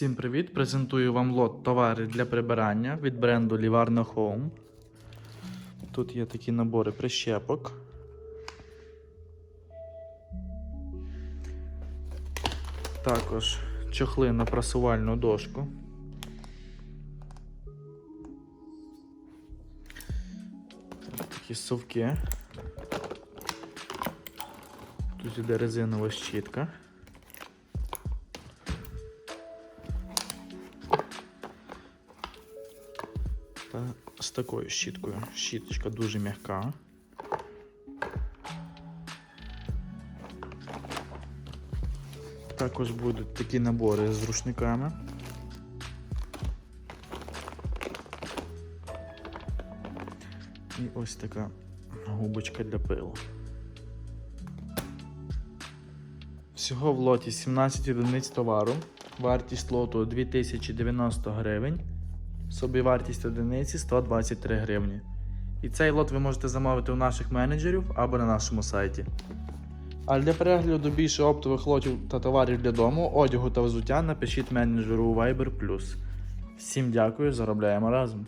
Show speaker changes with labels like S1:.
S1: Всім привіт! Презентую вам лот товари для прибирання від бренду Livarno Home. Тут є такі набори прищепок. Також чохли на прасувальну дошку. Такі совки. Тут іде резинова щітка. Та з такою щіткою. Щіточка дуже м'яка. Також будуть такі набори з рушниками. І ось така губочка для пилу. Всього в лоті 17 одиниць товару. Вартість лоту 2090 гривень. Собівартість одиниці 123 гривні. І цей лот ви можете замовити у наших менеджерів або на нашому сайті. А для перегляду більше оптових лотів та товарів для дому, одягу та взуття напишіть менеджеру у Viber Всім дякую, заробляємо разом.